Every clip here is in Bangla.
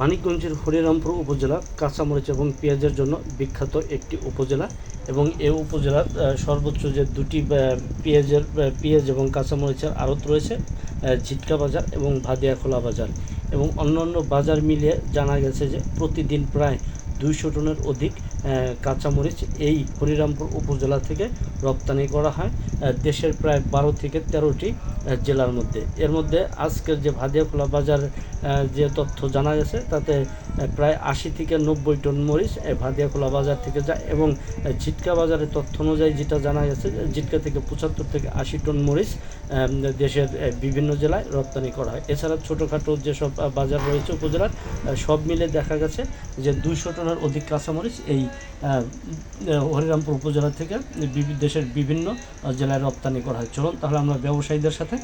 মানিকগঞ্জের হরিরামপুর উপজেলা, কাঁচামরিচ এবং পেঁয়াজের জন্য বিখ্যাত একটি উপজেলা এবং এ উপজেলার সর্বোচ্চ যে দুটি পেঁয়াজের পেঁয়াজ এবং কাঁচামরিচের আড়ত রয়েছে ঝিটকা বাজার এবং ভাদিয়াখোলা বাজার এবং অন্যান্য বাজার মিলিয়ে জানা গেছে যে প্রতিদিন প্রায় দুইশো টনের অধিক কাঁচামরিচ এই হরিরামপুর উপজেলা থেকে রপ্তানি করা হয়। দেশের প্রায় বারো থেকে তেরোটি জেলার মধ্যে। এর মধ্যে আজকের যে ভাদিয়াখোলা বাজার যে তথ্য জানা গেছে, তাতে প্রায় আশি থেকে নব্বই টন মরিচ ভাদিয়াখোলা বাজার থেকে যায় এবং ঝিটকা বাজারের তথ্য অনুযায়ী যেটা জানা গেছে যে ঝিটকা থেকে পঁচাত্তর থেকে আশি টন মরিচ দেশের বিভিন্ন জেলায় রপ্তানি করা হয়। এছাড়া ছোটোখাটো যেসব বাজার রয়েছে উপজেলার সব মিলে দেখা গেছে যে দুইশো টনের অধিক কাঁচামরিচ এই হরিরামপুর উপজেলা থেকে দেশের বিভিন্ন জেলায় রপ্তানি করা হয়। চলুন তাহলে আমরা ব্যবসায়ীদের সাথে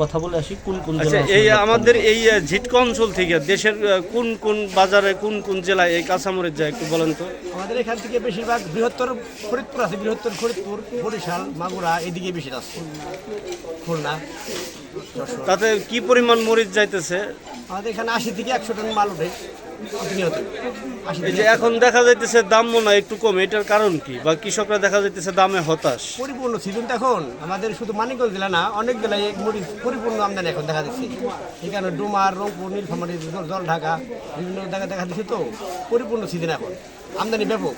কথা বলে আসি কোন কোন আচ্ছা এই আমাদের এই ঝিটকা অঞ্চল থেকে দেশের কোন কোন বাজারে কোন কোন জেলায় এই কাঁচামরিচ যায় একটু বলেন তো? আমাদের এখান থেকে বেশিরভাগ বৃহত্তর ফরিদপুর আছে বৃহত্তর ফরিদপুর বরিশাল মাগুরা এদিকে বেশি আছে। খুলনা তাতে কি পরিমাণ মরিচ যাইতেছে? আমাদের এখানে আশি থেকে একশো টন মাল উঠে। এই এখন দেখা যাইতেছে দাম মনে হয় একটু কম। এটার কারণ কি? বা কৃষকরা দেখা যাইতেছে দামে হতাশ? পরিপূর্ণ সিজন এখন। আমাদের শুধু মানিকগঞ্জ জেলা না, অনেক জেলায় পরিপূর্ণ আমদানি এখন দেখা এই কারণে ডুমার, রংপুর, নীলফামারী জল ঢাকা বিভিন্ন জায়গায় দেখা দিচ্ছে তো। পরিপূর্ণ সিজন এখন। আমদানি ব্যাপক।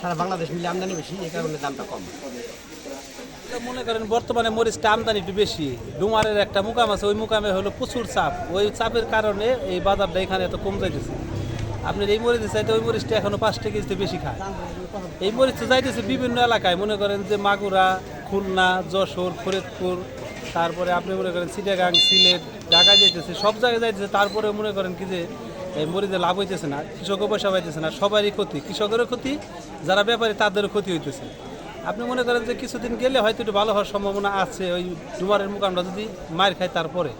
সারা বাংলাদেশ মিলে আমদানি বেশি, এই কারণে দামটা কম। মনে করেন বর্তমানে মরিচটা আমদানি একটু বেশি। ডুমারের একটা মুকাম আছে, ওই মুকামে হলো প্রচুর চাপ। ওই চাপের কারণে এই বাজারটা এখানে এত কম যাইতেছে। আপনার এই মরিচ চাইতে ওই মরিচটা এখনও পাঁচ কেজিতে বেশি খায়। এই মরিচ তো যাইতেছে বিভিন্ন এলাকায়। মনে করেন যে মাগুরা, খুলনা, যশোর, ফরিদপুর, তারপরে আপনি মনে করেন সিটাগাং সিলেট ঢাকা যাইতেছে, সব জায়গায় যাইতেছে। তারপরে মনে করেন কি যে, এই মরিচে লাভ হইতেছে না কৃষকও পয়সা পাইতেছে না, সবারই ক্ষতি। কৃষকেরও ক্ষতি, যারা ব্যাপারী তাদেরও ক্ষতি হইতেছে। আপনি মনে করেন যে কিছুদিন গেলে হয়তো একটু ভালো হওয়ার সম্ভাবনা আছে ওই ডুমারের মুকামটা যদি মার খায় তারপরে?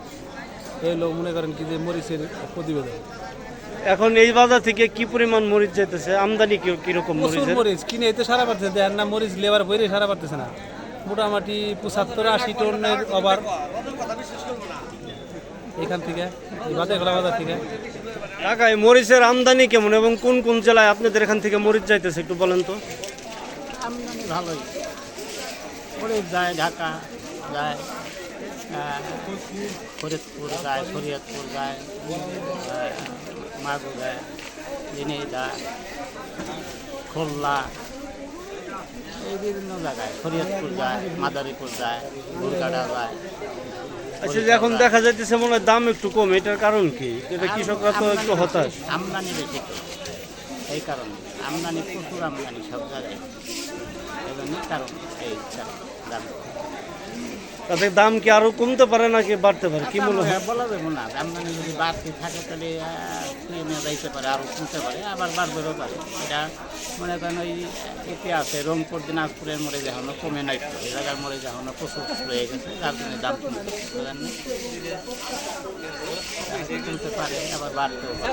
এই হলো মনে করেন কি যে মরিচের প্রতিবেদন। এখন এই বাজার থেকে কি পরিমাণ মরিচ যাইতেছে? আমদানি কি কীরকম মরিচের? মরিচ কিনে এতে সারা পারতেছে দেন না মরিচ লেবার বইরে সারা পারতেছে না। মোটামুটি পঁচাত্তর আশি টনের ওভার। এখান থেকে এই বাজার থেকে। এই মরিচের আমদানি কেমন এবং কোন কোন জেলায় আপনাদের এখান থেকে মরিচ যাইতেছে একটু বলেন তো? আমদানি ভালোই। করে যায় ঢাকা যায় ফরিদপুর যায় শরীয়তপুর যায় মাগু যায় জিনিদা খুলনা এই বিভিন্ন জায়গায় শরীয়তপুর যায় মাদারীপুর যায় গুরগাড়া যায়। আচ্ছা এখন দেখা যাইতেছে মনে হয় দাম একটু কম এটার কারণ কি? এটা কৃষকরা তো একটু হতাশ। আমদানি বেশি। এই কারণে আমদানি প্রচুর আমদানি সব জায়গায়। এই জন্যই কারণ এই ইচ্ছা দাম। তাতে দাম কি আরও কমতে পারে নাকি বাড়তে পারে? কি মনে হয় হ্যাঁ, বলা যাবে না আমদানি যদি বাড়তি থাকে তাহলে ট্রেনে যাইতে পারে আরও কমতে পারে আবার বাড়বেও পারে। এটা মনে করেন ওই এতে আছে রংপুর দিনাজপুরের মরে যাওয়ানো কমে নাই তো এই জায়গার মরে যাওয়ানো প্রচুর রয়ে গেছে যার জন্য দাম কমতে কমতে পারে আবার বাড়তেও পারে।